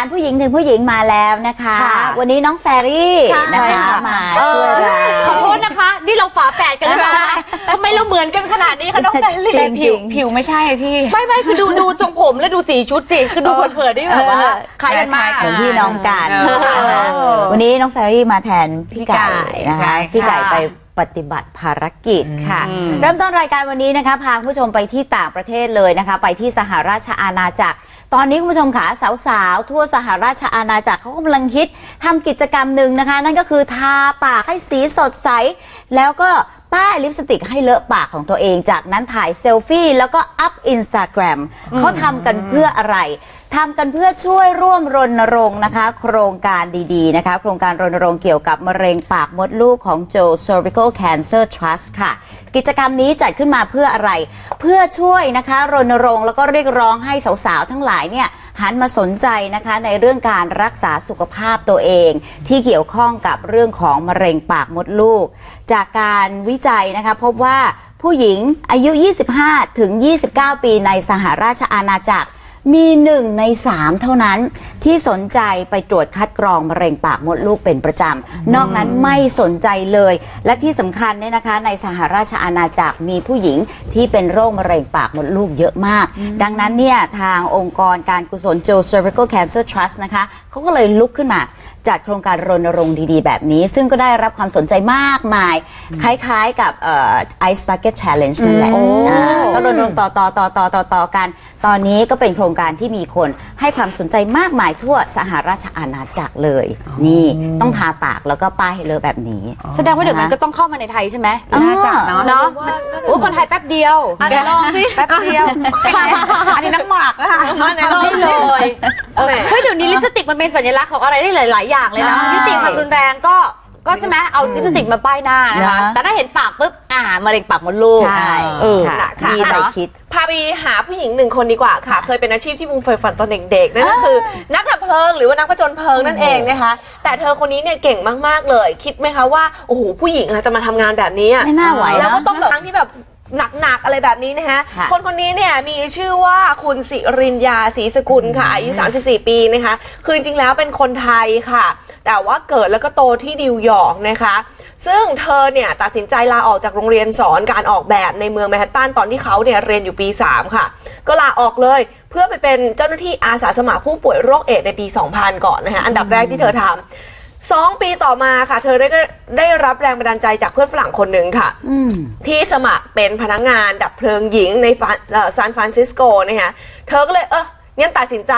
งผู้หญิงมาแล้วนะคะ ค่ะวันนี้น้องแฟรี่ค่ะนะใช่คะค่ะ มาเอช่อวยเรา ขอโทษนะคะ นี่เราฝาแฝดกันหรือเปล่าคะทำไมเราเหมือนกันขนาดนี้คะน้องแฟรรี่จริงผิวผิวไม่ใช่อะพี่ ไม่ไม่คือดูดูทรงผมและดูสีชุดสิคือดูเผินๆได้แบบว่าคล้ายกันมาก เหมือนพี่น้องกันเออนะคะวันนี้น้องแฟรี่มาแทนพี่ไก่พี่ไก่นะคะใช่พี่ไก่ค่ะไปปฏิบัติภารกิจค่ะอืมเริ่มต้นรายการวันนี้นะคะพาคุณผู้ชมไปที่ต่างประเทศเลยนะคะ ไปที่สหราชอาณาจักร ตอนนี้คุณผู้ชมขาสาวๆ ทั่วสหราชอาณาจักรเขากำลังฮิตทำกิจกรรมหนึ่งนะคะ นั่นก็คือทาปากให้สีสดใส แล้วก็ ป้ายลิปสติกให้เลอะปากของตัวเอง จากนั้นถ่ายเซลฟี่แล้วก็อัพอินสตาแกรมเขาทำกันเพื่ออะไรทำกันเพื่อช่วยร่วมรณรงค์นะคะ โครงการดีๆนะคะ โครงการรณรงค์เกี่ยวกับมะเร็งปากมดลูกของ Joe Cervical Cancer Trust ค่ะ กิจกรรมนี้จัดขึ้นมาเพื่ออะไร เพื่อช่วยนะคะรณรงค์แล้วก็เรียกร้องให้สาวๆ ทั้งหลายเนี่ย หันมาสนใจนะคะในเรื่องการรักษาสุขภาพตัวเอง ที่เกี่ยวข้องกับเรื่องของมะเร็งปากมดลูก จากการวิจัยนะคะพบว่าผู้หญิงอายุ 25 ถึง 29 ปีในสหราชอาณาจักร มีหนึ่งในสามเท่านั้นที่สนใจไปตรวจคัดกรองมะเร็งปากมดลูกเป็นประจำ นอกนั้นไม่สนใจเลย และที่สำคัญเนี่ยนะคะ ในสหราชอาณาจักรมีผู้หญิงที่เป็นโรคมะเร็งปากมดลูกเยอะมาก ดังนั้นเนี่ยทางองค์กรการกุศล Joe Cervical Cancer Trust นะคะเขาก็เลยลุกขึ้นมา จัดโครงการรณรงค์ดีๆ แบบนี้ ซึ่งก็ได้รับความสนใจมากมาย คล้ายๆกับเอ่อ Ice Bucket Challenge นั่นแหละอืมอ่าก็รณรงค์ต่อต่อต่อต่อต่อต่อกัน ตอนนี้ก็เป็นโครงการที่มีคนให้ความสนใจมากมายทั่วสหราชอาณาจักรเลย นี่ต้องทาปากแล้วก็ป้ายให้เลอะแบบนี้ แสดงว่าเดี๋ยวมันก็ต้องเข้ามาในไทยใช่ไหมอ๋อน่าจะเนาะเนาะโอ้คนไทยแป๊บเดียวอะเดี๋ยวลองสิแป๊บเดียวอันนี้น้ำหมักนะคะมาไหนลองเลยเออเฮ้ยเดี๋ยวนี้ลิปสติกมันเป็นสัญลักษณ์ของอะไรได้หลายๆอย่างเลยนะใช่ยุติความรุนแรงก็ก็ใช่ไหมเอาลิปสติกมาป้ายหน้านะคะ นะ แต่ถ้าเห็นปากปุ๊บอ่ามะเร็งปากมดลูกใช่เออค่ะค่ะมีใบคิด พาไปหาผู้หญิงหนึ่งคนดีกว่าค่ะ เคยเป็นอาชีพที่บุ้งเคยฝันตอนเด็กๆนั่นก็คือ นักดับเพลิงหรือว่านักผจญเพลิงนั่นเองนะคะ แต่เธอคนนี้เนี่ยเก่งมากๆเลย คิดไหมคะว่าโอ้โหผู้หญิงอะจะมาทำงานแบบนี้อะไม่น่าไหวแล้วก็นะต้องแบบทั้งที่แบบ หนักๆอะไรแบบนี้นะคะค่ะคนคนนี้เนี่ยมีชื่อว่าคุณสิรินยาศรีสกุลค่ะอายุ 34 ปีนะคะ คือจริงๆแล้วเป็นคนไทยค่ะ แต่ว่าเกิดแล้วก็โตที่นิวยอร์กนะคะ ซึ่งเธอเนี่ยตัดสินใจลาออกจากโรงเรียนสอนการออกแบบในเมืองแมนฮัตตันตอนที่เขาเนี่ยเรียนอยู่ปี 3 ค่ะ ก็ลาออกเลยเพื่อไปเป็นเจ้าหน้าที่อาสาสมัครผู้ป่วยโรคเอดส์ในปี 2000 ก่อนนะคะอันดับแรกที่เธอทำ สองปีต่อมาค่ะ เธอได้ได้รับแรงบันดาลใจจากเพื่อนฝรั่งคนหนึ่งค่ะ อืม ที่สมัครเป็นพนักงานดับเพลิงหญิงในฟานเอ่อซานฟรานซิสโกนะคะเธอก็เลยเอองั้นตัดสินใจ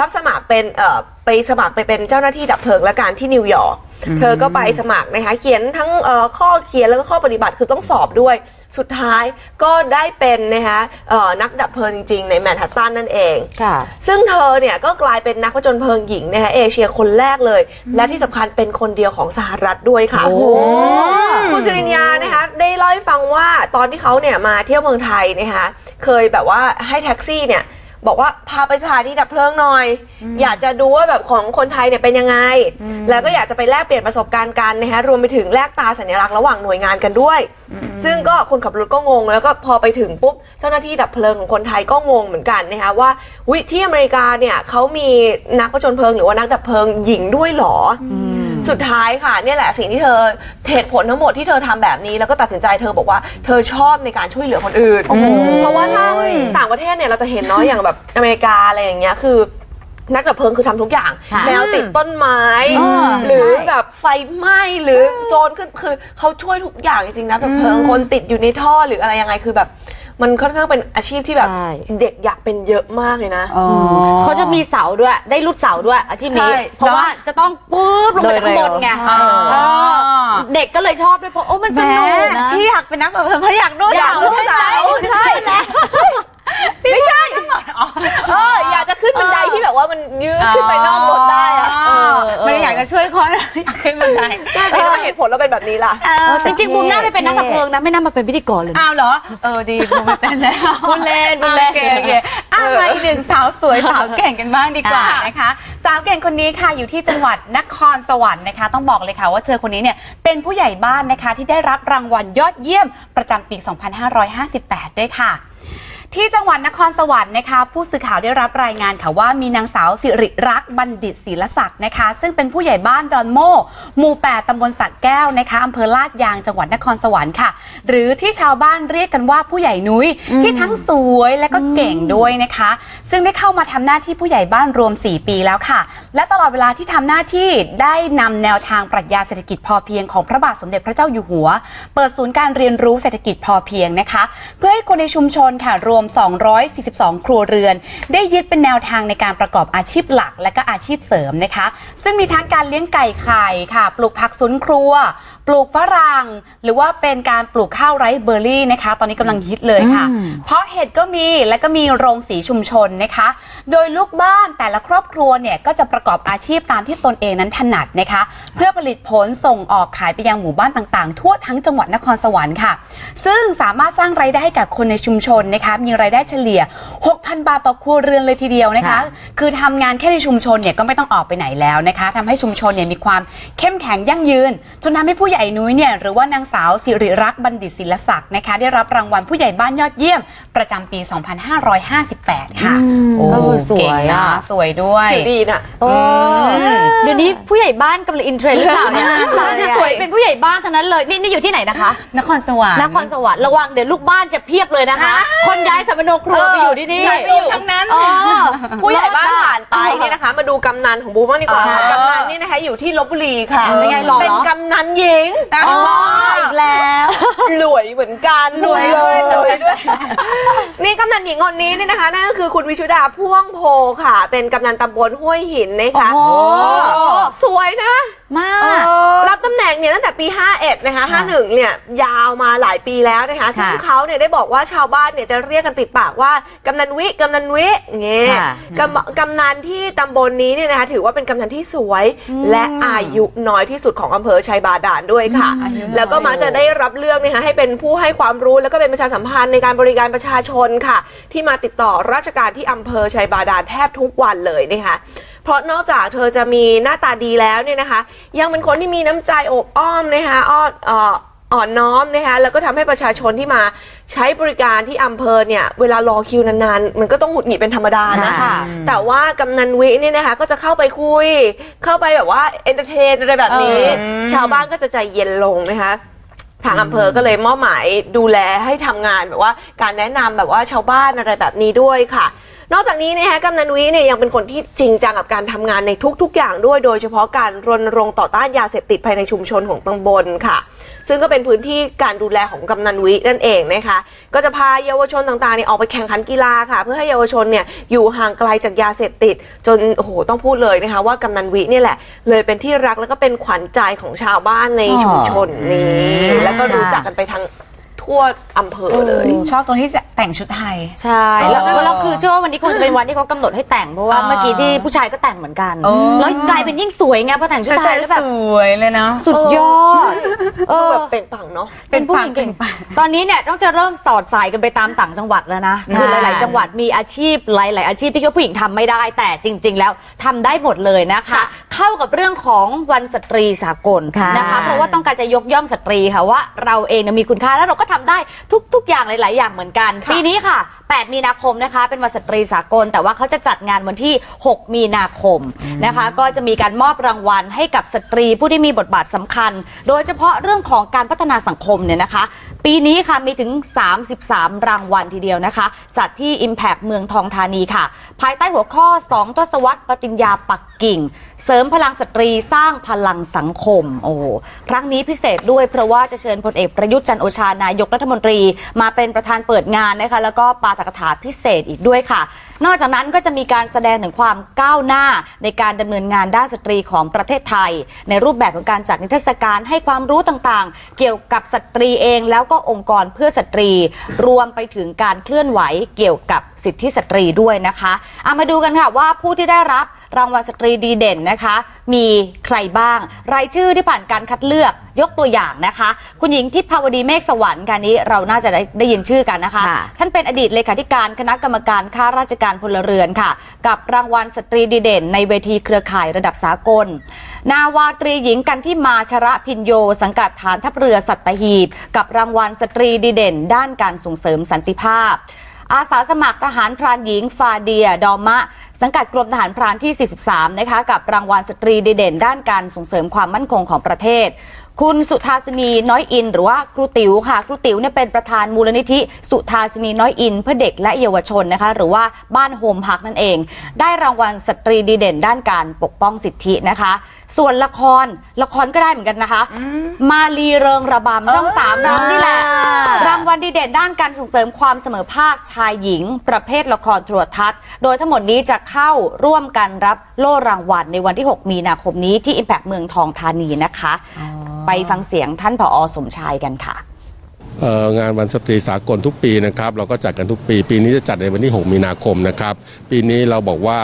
รับสมัครเป็นเอ่อไปสมัครไปเป็นเจ้าหน้าที่ดับเพลิงและการที่นิวยอร์ก เธอก็ไปสมัครนะคะเขียนทั้งเอ่อข้อเขียนแล้วก็ข้อปฏิบัติคือต้องสอบด้วย สุดท้ายก็ได้เป็นนะคะเอ่อนักดับเพลิงจริง ๆ ในแมนฮัตตันนั่นเองค่ะซึ่งเธอเนี่ยก็กลายเป็นนักผจญเพลิงหญิงนะคะเอเชียคนแรกเลย และที่สำคัญเป็นคนเดียวของสหรัฐด้วยค่ะโอ้โหคุณจริญญานะคะได้เล่าให้ฟังว่าตอนที่เขาเนี่ยมาเที่ยวเมืองไทยนะคะเคยแบบว่าให้แท็กซี่เนี่ย บอกว่าพาไปสถานีดับเพลิงหน่อย อยากจะดูว่าแบบของคนไทยเนี่ยเป็นยังไง แล้วก็อยากจะไปแลกเปลี่ยนประสบการณ์กันนะคะรวมไปถึงแลกตราสัญลักษณ์ระหว่างหน่วยงานกันด้วย ซึ่งก็คนขับรถก็งง แล้วก็พอไปถึงปุ๊บเจ้าหน้าที่ดับเพลิงของคนไทยก็งงเหมือนกันนะคะว่าวิที่อเมริกาเนี่ยเขามีนักผจญเพลิงหรือว่านักดับเพลิงหญิงด้วยเหรออ สุดท้ายค่ะเนี่ยแหละสิ่งที่เธอเหตุผลทั้งหมดที่เธอทำแบบนี้แล้วก็ตัดสินใจเธอบอกว่าเธอชอบในการช่วยเหลือคนอื่น เพราะว่าถ้าต่างประเทศเนี่ยเราจะเห็นเนาะอย่างแบบอเมริกาอะไรอย่างเงี้ยคือ นักดับเพลิงคือทำทุกอย่าง ค่ะแมวติดต้นไม้อ่าหรือใช่ แบบไฟไหม้หรือโจรขึ้นคือเขาช่วยทุกอย่างจริงๆนะดับเพลิงคนติดอยู่ในท่อหรืออะไรยังไงคือแบบ มันค่อนข้างเป็นอาชีพที่แบบ ใช่ เด็กอยากเป็นเยอะมากเลยนะเขาจะมีเสาด้วย ได้รุดเสาด้วยอาชีพนี้ ใช่เพราะว่าจะต้องปุ๊บลงไปข้างบนไงโดยเร็ว เออเด็กก็เลยชอบด้วยเพราะโอ้มันสนุกแหมที่อยากเป็นนักแบบเพราะอยากนวดอยากนวดเสา ใช่แล้วไม่ใช่เอออยากจะขึ้นบันไดที่แบบว่ามันยืดขึ้นไปนอกร ช่วยคนอยากขึ้นบันไดน่าจะว่าเหตุผลเราเป็นแบบนี้ล่ะจริงๆบูมน่าไปเป็นนักดับเพลิงนะไม่น่ามาเป็นพิธีกรเลยอ้าวเหรอเออดีบูมไม่เป็นแล้วบุญเล่นบุญเล่นโอเคโอเคอะมาอีกหนึ่งสาวสวยสาวเก่งกันบ้างดีกว่านะคะสาวเก่งคนนี้ค่ะอยู่ที่จังหวัดนครสวรรค์นะคะ ต้องบอกเลยค่ะว่าเธอคนนี้เนี่ยเป็นผู้ใหญ่บ้านนะคะที่ได้รับรางวัลยอดเยี่ยมประจำปี 2558 ด้วยค่ะ ที่จังหวัดนครสวรรค์นะคะ ผู้สื่อข่าวได้รับรายงานค่ะว่ามีนางสาวสิริรักษ์บัณฑิตศิลศักดิ์นะคะ ซึ่งเป็นผู้ใหญ่บ้านดอนโม่หมู่8ตำบลสักแก้วนะคะอำเภอลาดยางจังหวัดนครสวรรค์ค่ะ หรือที่ชาวบ้านเรียกกันว่าผู้ใหญ่นุ้ยที่ทั้งสวยและก็เก่งด้วยนะคะ ซึ่งได้เข้ามาทำหน้าที่ผู้ใหญ่บ้านรวม 4 ปีแล้วค่ะ และตลอดเวลาที่ทำหน้าที่ได้นำแนวทางปรัชญาเศรษฐกิจพอเพียงของพระบาทสมเด็จพระเจ้าอยู่หัว เปิดศูนย์การเรียนรู้เศรษฐกิจพอเพียงนะคะ เพื่อให้คนในชุมชนค่ะรวม242 ครัวเรือน ได้ยึดเป็นแนวทางในการประกอบอาชีพหลักและก็อาชีพเสริมนะคะ ซึ่งมีทั้งการเลี้ยงไก่ไข่ค่ะ ปลูกผักสวนครัวปลูกฝรั่งหรือว่าเป็นการปลูกข้าวไรซ์เบอร์รี่นะคะ ตอนนี้กำลังฮิตเลยค่ะ อืม เพราะเห็ดก็มีและก็มีโรงสีชุมชนนะคะ โดยลูกบ้านแต่ละครอบครัวเนี่ยก็จะประกอบอาชีพตามที่ตนเองนั้นถนัดนะคะ เพื่อผลิตผลส่งออกขายไปยังหมู่บ้านต่างๆ ทั่วทั้งจังหวัดนครสวรรค์ค่ะ ซึ่งสามารถสร้างรายได้ให้กับคนในชุมชนนะคะ มีรายได้เฉลี่ย 6,000 บาทต่อครัวเรือนเลยทีเดียวนะคะ ค่ะ คือทำงานแค่ในชุมชนเนี่ยก็ไม่ต้องออกไปไหนแล้วนะคะทำให้ชุมชนเนี่ยมีความเข้มแข็งยั่งยืน จนทำให้ผู้ใหญ่นุ้ยเนี่ยหรือว่านางสาวสิริรักษ์บัณฑิตศิลศักดิ์นะคะ ได้รับรางวัลผู้ใหญ่บ้านยอดเยี่ยม ประจำปี 2558 ค่ะโอ้สวยเก่งนะอะสวยด้วยผิวดีน่ะโอ้เดี๋ยวนี้ผู้ใหญ่บ้านกำลังอินเทรนด์หรือเปล่าเนี่ยใช่สาวจะสวยเป็นผู้ใหญ่บ้านทั้งนั้นเลยนี่นี่อยู่ที่ไหนนะคะ นครสวรรค์นครสวรรค์ระวังเดี๋ยวลูกบ้านจะเพียบเลยนะคะ คนย้ายสมโนครัวไปอยู่ที่นี่ใหญ่ไปอยู่ทั้งนั้นเออผู้ใหญ่บ้านผ่านไปเนี่ยนะคะ มาดูกำนันของบูมบ้างดีกว่าอ่ากำนันนี่นะคะอยู่ที่ลบบุรีค่ะเป็นไงหล่อเหรอเป็นกำนันหญิงอ๋ออีกแล้วรวยเหมือนกันรวยด้วยรวยด้วยนี่กำนันหญิงคนนี้เนี่ยนะคะ นั่นก็คือคุณวิชุดาพ่วงโพค่ะ เป็นกำนันตำบลห้วยหินนะคะโอ้โหสวยนะมากรับตำแหน่งเนี่ยตั้งแต่ปี 51 นะคะ 51 เนี่ยยาวมาหลายปีแล้วนะคะ ซึ่งเขาเนี่ยได้บอกว่าชาวบ้านเนี่ยจะเรียกกันติดปากว่ากำนันวิกำนันวิเงี้ยค่ะกำกำนันที่ตำบลนี้เนี่ยนะคะถือว่าเป็นกำนันที่สวย และอายุน้อยที่สุดของอำเภอชัยบาดาลด้วยค่ะอายุน้อยแล้วก็มักจะได้รับเลือกนะคะให้เป็นผู้ให้ความรู้แล้วก็เป็นประชาสัมพันธ์ในการบริการประชาชนค่ะ ที่มาติดต่อราชการที่อำเภอชัยบาดาลแทบทุกวันเลยนะคะเพราะนอกจากเธอจะมีหน้าตาดีแล้วเนี่ยนะคะ ยังเป็นคนที่มีน้ำใจอบอ้อมนะคะอ้อนเอ่ออ่อนน้อมนะคะแล้วก็ทำให้ประชาชนที่มาใช้บริการที่อำเภอเนี่ยเวลารอคิวนานๆ มันก็ต้องหงุดหงิดเป็นธรรมดานะค่ะแต่ว่ากำนันวิเนี่ยนะคะก็จะเข้าไปคุย เข้าไปแบบว่าเอนเตอร์เทนอะไรแบบนี้ ชาวบ้านก็จะใจเย็นลงนะคะทางอำเภอก็เลยมอบหมายดูแลให้ทำงานแบบว่าการแนะนำแบบว่าชาวบ้านอะไรแบบนี้ด้วยค่ะ นอกจากนี้นะคะกำนันวิเนี่ยยังเป็นคนที่จริงจังกับการทำงานในทุกๆ อย่างด้วย โดยเฉพาะการรณรงค์ต่อต้านยาเสพติดภายในชุมชนของตำบลค่ะ ซึ่งก็เป็นพื้นที่การดูแลของกำนันวินั่นเองนะคะ ก็จะพาเยาวชนต่างๆเนี่ยออกไปแข่งขันกีฬาค่ะ เพื่อให้เยาวชนเนี่ยอยู่ห่างไกลจากยาเสพติด จนโอ้โหต้องพูดเลยนะคะ ว่ากำนันวิเนี่ยแหละ เลยเป็นที่รักแล้วก็เป็นขวัญใจของชาวบ้านในชุมชนนี้ แล้วก็รู้จักกันไปทั้ง ทั่วอำเภอเลย ชอบตรงที่แต่งชุดไทย ใช่แล้วเออแล้วคือเชื่อว่าวันนี้คงจะเป็นวันที่เขากำหนดให้แต่งเพราะว่าอ่าเมื่อกี้ที่ผู้ชายก็แต่งเหมือนกันโอ้แล้วกลายเป็นยิ่งสวยไงพอแต่งชุดไทยแล้วแบบสวยเลยเนาะสุดยอดเอดูอแบบเปล่งปลั่งเนาะ เป็นผู้หญิงเก่งตอนนี้เนี่ยต้องจะเริ่มสอดสายกันไปตามต่างจังหวัดแล้วนะคือหลาย ๆ จังหวัดมีอาชีพหลาย ๆ อาชีพที่ผู้หญิงทำไม่ได้ แต่จริง ๆ แล้วทำได้หมดเลยนะคะ เข้ากับเรื่องของวันสตรีสากลค่ะ นะคะเพราะว่าต้องการจะยกย่องสตรีค่ะว่าเราเองเนี่ยมีคุณค่าแล้วเราก็ทำได้ทุกๆอย่างหลาย ๆ อย่างเหมือนกัน ปีนี้ค่ะ 8 มีนาคมนะคะ เป็นวันสตรีสากล แต่ว่าเขาจะจัดงานวันที่ 6 มีนาคมนะคะ ก็จะมีการมอบรางวัลให้กับสตรีผู้ที่มีบทบาทสำคัญ โดยเฉพาะเรื่องของการพัฒนาสังคมเนี่ยนะคะ ปีนี้ค่ะมีถึง 33 รางวัลทีเดียวนะคะ จัดที่ Impact เมืองทองธานีค่ะ ภายใต้หัวข้อ 2ทศวรรษปฏิญญาปักกิ่ง เสริมพลังสตรีสร้างพลังสังคมโอ้โหครั้งนี้พิเศษด้วยเพราะว่าจะเชิญพลเอกประยุทธ์จันทร์โอชานายกรัฐมนตรี มาเป็นประธานเปิดงานนะคะแล้วก็ปาฐกถาพิเศษอีกด้วยค่ะ นอกจากนั้นก็จะมีการแสดงถึงความก้าวหน้าในการดำเนินงานด้านสตรีของประเทศไทย ในรูปแบบของการจัดนิทรรศการให้ความรู้ต่างๆ เกี่ยวกับสตรีเองแล้วก็องค์กรเพื่อสตรี รวมไปถึงการเคลื่อนไหวเกี่ยวกับสิทธิสตรีด้วยนะคะเอามาดูกันค่ะว่าผู้ที่ได้รับรางวัลสตรีดีเด่นนะคะ มีใครบ้าง รายชื่อที่ผ่านการคัดเลือกยกตัวอย่างนะคะ คุณหญิงทิพาวดีเมฆสวรรค์การนี้เราน่าจะได้ได้ยินชื่อกันนะคะค่ะท่านเป็นอดีตเลขาธิการคณะกรรมการข้าราชการพลเรือนค่ะ กับรางวัลสตรีดีเด่น ในเวทีเครือข่ายระดับสากล นาวาตรีหญิงกันที่มาชระพินโย สังกัดฐานทัพเรือสัตหีบ กับรางวัลสตรีดีเด่น ด้านการส่งเสริมสันติภาพ อาสาสมัครทหารพรานหญิงฟาเดีย ดอมะสังกัดกรมทหารพรานที่ 43 นะคะ กับรางวัลสตรีดีเด่น ด้านการส่งเสริมความมั่นคงของประเทศ คุณสุทาสินีน้อยอิน หรือว่าครูติ๋วค่ะ ครูติ๋วเนี่ยเป็นประธานมูลนิธิ สุทาสินีน้อยอิน เพื่อเด็กและเยาวชนนะคะ หรือว่าบ้านโฮมพักนั่นเอง ได้รางวัลสตรีดีเด่นด้านการปกป้องสิทธินะคะ ส่วนละครละครก็ได้เหมือนกันนะคะ มาลีเริงระบำช่องสามเรานี่แหละรางวัลดีเด่นด้านการส่งเสริมความเสมอภาคชายหญิง ประเภทละครโทรทัศน์ โดยทั้งหมดนี้จะเข้าร่วมกันรับโล่รางวัลในวันที่ 6 มีนาคมนี้ที่ Impact เมืองทองธานีนะคะไปฟังเสียงท่านผอสมชายกันค่ะงานวันสตรีสากลทุกปีนะครับ เราก็จัดกันทุกปี ปีนี้จะจัดในวันที่ 6 มีนาคมนะครับ ปีนี้เราบอกว่า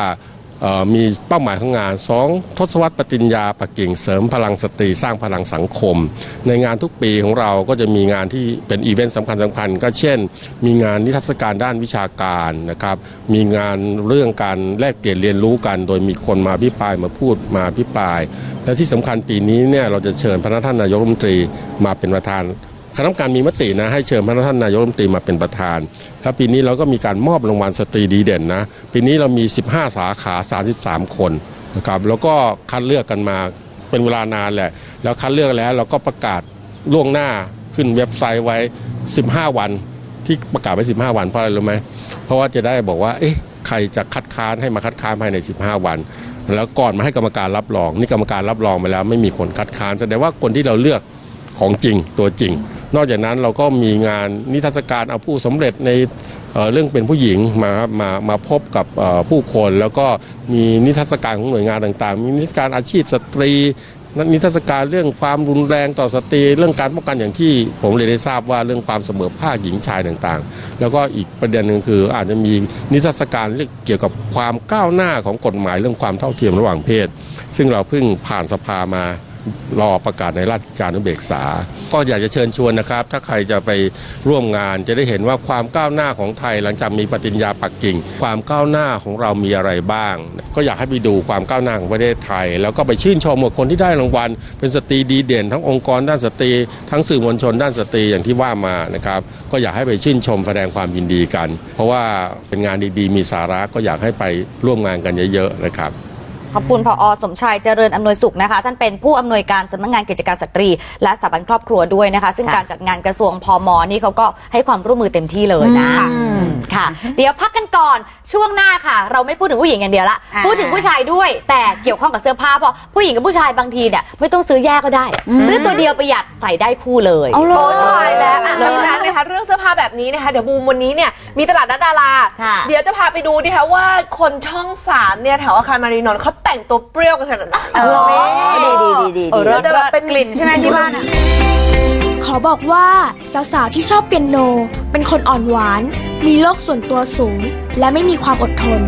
มีเป้าหมายของงาน 2 ทศวรรษปฏิญญาปักกิ่งเสริมพลังสตรีสร้างพลังสังคม ในงานทุกปีของเราก็จะมีงานที่เป็นอีเวนต์สำคัญสำคัญก็เช่น มีงานนิทรรศการด้านวิชาการนะครับ มีงานเรื่องการแลกเปลี่ยนเรียนรู้กัน โดยมีคนมาพิปรายมาพูดมาพิปราย และที่สำคัญปีนี้เนี่ยเราจะเชิญพระท่านนายกรัฐมนตรีมาเป็นประธาน คณะกรรมการมีมตินะให้เชิญพระท่านนายกรัฐมนตรีมาเป็นประธานแล้วปีนี้เราก็มีการมอบรางวัลสตรีดีเด่นนะ ปีนี้เรามี 15 สาขา 33 คนนะครับแล้วก็คัดเลือกกันมาเป็นเวลานานแหละ แล้วคัดเลือกแล้วเราก็ประกาศล่วงหน้าขึ้นเว็บไซต์ไว้ 15 วันที่ประกาศไว้ 15 วันเพราะอะไรรู้ไหมเพราะว่าจะได้บอกว่าเอ๊ะใครจะคัดค้านให้มาคัดค้านภายใน 15 วัน แล้วก่อนมาให้กรรมการรับรอง นี่กรรมการรับรองไปแล้ว ไม่มีคนคัดค้านแสดงว่าคนที่เราเลือกของจริงตัวจริง นอกจากนั้นเราก็มีงานนิทรรศการเอาผู้สำเร็จในเเรื่องเป็นผู้หญิงมามามาพบกับผู้คน แล้วก็มีนิทรรศการของหน่วยงานต่างๆ มีนิทรรศการอาชีพสตรีนิทรรศการเรื่องความรุนแรงต่อสตรีเรื่องการป้องกันอย่างที่ผมเรียได้ทราบว่าเรื่องความเสมอภาคหญิงชายต่างๆ แล้วก็อีกประเด็นหนึ่งคืออาจจะมีนิทรรศการเรื่องเกี่ยวกับความก้าวหน้าของกฎหมายเรื่องความเท่าเทียมระหว่างเพศ ซึ่งเราเพิ่งผ่านสภามา รอประกาศในราชกิจจานุเบกษา ก็อยากจะเชิญชวนนะครับ ถ้าใครจะไปร่วมงานจะได้เห็นว่าความก้าวหน้าของไทยหลังจากมีปฏิญญาปักกิ่ง ความก้าวหน้าของเรามีอะไรบ้าง ก็อยากให้ไปดูความก้าวหน้าของประเทศไทย แล้วก็ไปชื่นชมกับคนที่ได้รางวัล เป็นสตรีดีเด่น ทั้งองค์กรด้านสตรี ทั้งสื่อมวลชนด้านสตรีอย่างที่ว่ามานะครับก็อยากให้ไปชื่นชมแสดงความยินดีกัน เพราะว่าเป็นงานดีๆ มีสาระก็อยากให้ไปร่วมงานกันเยอะๆนะครับ ขอบคุณพอสมชายเจริญอำนวยสุขนะคะ ท่านเป็นผู้อำนวยการสำนักงานกิจการสตรี และสถาบันครอบครัวด้วยนะคะ ซึ่งค่ะการจัดงานกระทรวงพมนี่เขาก็ให้ความร่วมมือเต็มที่เลยนะอืมค่ะ เดี๋ยวพักกันก่อนช่วงหน้าค่ะ เราไม่พูดถึงผู้หญิงอย่างเดียวละอ่าพูดถึงผู้ชายด้วย แต่เกี่ยวข้องกับเสื้อผ้าเพราะผู้หญิงกับผู้ชายบางทีเนี่ยไม่ต้องซื้อแยกก็ได้ ซื้อตัวเดียวประหยัดใส่ได้คู่เลยเอาเลโอ้ยตายแล้วอะเพราะฉะนั้นนะคะเรื่องเสื้อผ้าแบบนี้นะคะเดี๋ยวบูมวันนี้เนี่ยมีตลาดนัดดาราค่ะเดี๋ยวจะพาไปดูนะคะว่าคนช่องสามเนี่ยแถวอาคารมารีนนท์เขาแต่งตัวเปรี้ยวกันขนาดนั้นเออดีดีดีดีเอเราจะเป็นกลิ่นใช่ไหมที่บ้านอะขอบอกว่าสาวๆที่ชอบเปียโน เป็นคนอ่อนหวาน มีโลกส่วนตัวสูง และไม่มีความอดทน